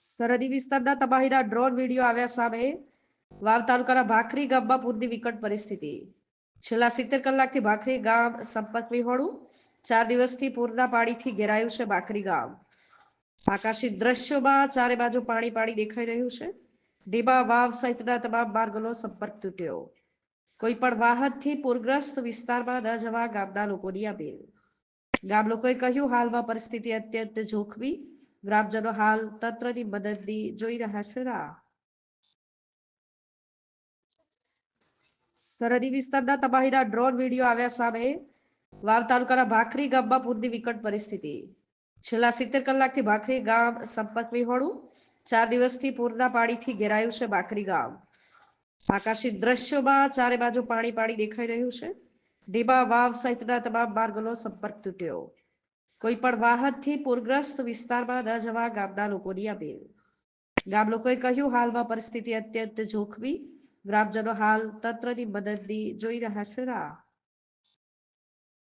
સરહદી વિસ્તારના તબાહીના drone video આવ્યા સામે વાવ તાલુકાના ભાખરી ગામમાં પૂરની વિકટ પરિસ્થિતિ. છેલ્લા સિત્તેર કલાકથી ભાખરી ગામ સંપર્ક વિહોણું. ચાર દિવસથી પૂરના પાણીથી ઘેરાયું છે ભાખરી ગામ. આકાશી દ્રશ્યોમાં ચારે બાજુ પાણી પાણી દેખાઈ રહ્યું છે. ડીબા વાવ સહિતના તમામ માર્ગોનો સંપર્ક તૂટ્યો. કોઈ પણ વાહનથી પૂરગ્રસ્ત વિસ્તારમાં ન જવા ગામના લોકોની અપીલ. ગામ લોકોએ કહ્યું, હાલમાં પરિસ્થિતિ અત્યંત જોખમી ગ્રામજનો હાલ તંત્રની મદદની જોઈ રહ્યા છે રાહ સરહદી વિસ્તારના તબાહીના ડ્રોન વીડિયો આવ્યા સામે વાવ તાલુકાના ભાખરી ગામમાં પૂરની વિકટ પરિસ્થિતિ. છેલ્લા સિત્તેર કલાકથી ભાખરી ગામ સંપર્ક વિહોણું. ચાર દિવસથી પૂરના પાણીથી ઘેરાયું છે ભાખરી ગામ. આકાશી દ્રશ્યોમાં ચારે બાજુ પાણી પાણી દેખાઈ રહ્યું છે. ડીબા વાવ સહિતના તમામ માર્ગોનો સંપર્ક તૂટ્યો. કોઈ પણ વાહનથી પૂરગ્રસ્ત વિસ્તારમાં ન જવા ગામના લોકોની અપીલ. ગામ લોકોએ કહ્યું, હાલમાં પરિસ્થિતિ અત્યંત જોખમી. ગ્રામજનો હાલ તંત્રની મદદની જોઈ રહ્યા છે.